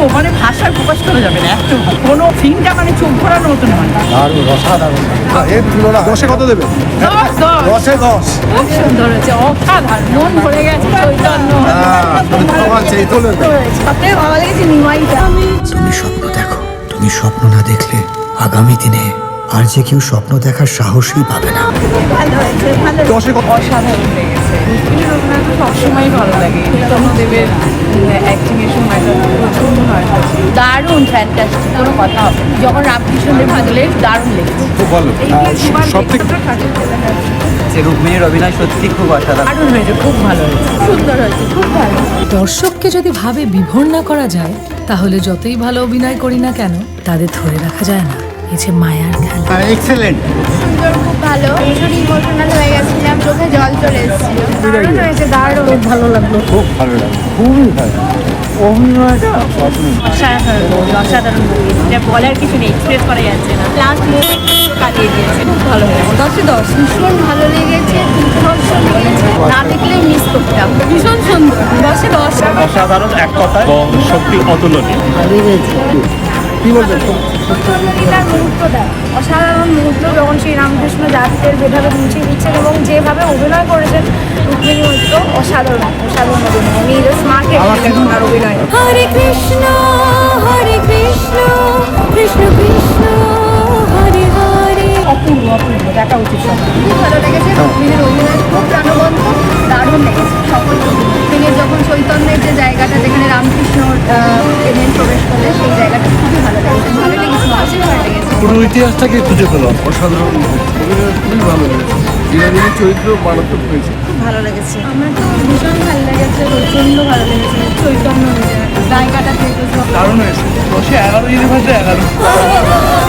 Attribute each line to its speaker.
Speaker 1: বলব মানে ভাষায় প্রকাশ করা যাবে না এত কোনো সিনটা মানে চোখ ঘোরানোর মতন হয়
Speaker 2: দারুণ অসাধারণ। এর তুলনা দশে কত দেবে?
Speaker 1: দশ দশ। খুব সুন্দর হয়েছে অসাধারণ। মন ভরে গেছে চৈতন্য।
Speaker 2: তোমার চেয়ে
Speaker 1: সবথেকে ভালো লেগেছে নিমাইটা।
Speaker 3: তুমি স্বপ্ন দেখো। তুমি স্বপ্ন না দেখলে আগামী দিনে আর যে কেউ স্বপ্ন দেখার সাহসই পাবে না।
Speaker 1: অসাধারণ লেগেছে। সবসময় ভালো লাগে। চৈতন্যদেবের অ্যাক্টিং এর সময়টা প্রচণ্ড হয় দারুণ ফ্যান্টাস্টিক কোনো কথা হবে। যখন রামকৃষ্ণদেব ভাগলে দারুণ লেগেছে।
Speaker 2: খুব ভালো। সব থেকে
Speaker 4: যে রুক্মিণীর অভিনয় সত্যি খুব অসাধারণ।
Speaker 1: হয়েছে খুব ভালো হয়েছে। সুন্দর হয়েছে খুব ভালো।
Speaker 5: দর্শককে যদি ভাবে বিভোর না করা যায় তাহলে যতই ভালো অভিনয় করি না কেন তাদের ধরে রাখা যায় না। এই যে মায়ার খেলা।
Speaker 2: এক্সেলেন্ট
Speaker 6: সুন্দর খুব ভালো। ভীষণ ইমোশনাল হয়ে গেছিলাম চোখে জল চলে এসেছিল। দারুণ হয়েছে দারুণ।
Speaker 1: খুব ভালো লাগল।
Speaker 2: খুব ভালো লাগে খুবই ভালো।
Speaker 7: অসাধারণ অসাধারণ বলার কিছু করা যাচ্ছে না কাটিয়ে দিয়েছে খুব ভালো
Speaker 1: দশে
Speaker 6: ভীষণ ভালো লেগেছে লেগেছে না মিস করতাম
Speaker 1: ভীষণ সুন্দর দশে
Speaker 8: অসাধারণ এক সত্যি অতুলনীয়
Speaker 6: অসাধারণ মুহূর্ত যখন সেই রামকৃষ্ণ জাতকের যেভাবে মুছিয়ে দিচ্ছেন এবং যেভাবে অভিনয় করেছেন রুক্মিণী মৈত্র অসাধারণ অসাধারণ অভিনয়। আমি জাস্ট মাকে ওনার অভিনয়।
Speaker 5: হরে কৃষ্ণ হরে কৃষ্ণ কৃষ্ণ কৃষ্ণ হরে হরে।
Speaker 1: অপূর্ব অপূর্ব দেখা উচিত সব
Speaker 6: খুব ভালো লেগেছে রুক্মিণীর অভিনয় খুব প্রাণবন্ত দারুণ লেগেছে সকল তিনি যখন চৈতন্যের যে জায়গাটা যেখানে রামকৃষ্ণ এলেন প্রবেশ করলে সেই জায়গাটা খুবই ভালো লেগেছে ভালো লেগেছে অবশ্যই ভালো লেগেছে।
Speaker 8: পুরো ইতিহাসটাকে খুঁজে পেলাম
Speaker 2: অসাধারণ। অভিনয় খুবই ভালো লেগেছে। চরিত্র মারাত্মক হয়েছে।
Speaker 6: আমার তো ভীষণ ভালো লেগেছে প্রচণ্ড ভালো লেগেছে। চৈতন্য জায়গাটা
Speaker 8: দারুণ হয়েছে। দশে এগারো ইউনিভার্সে এগারো।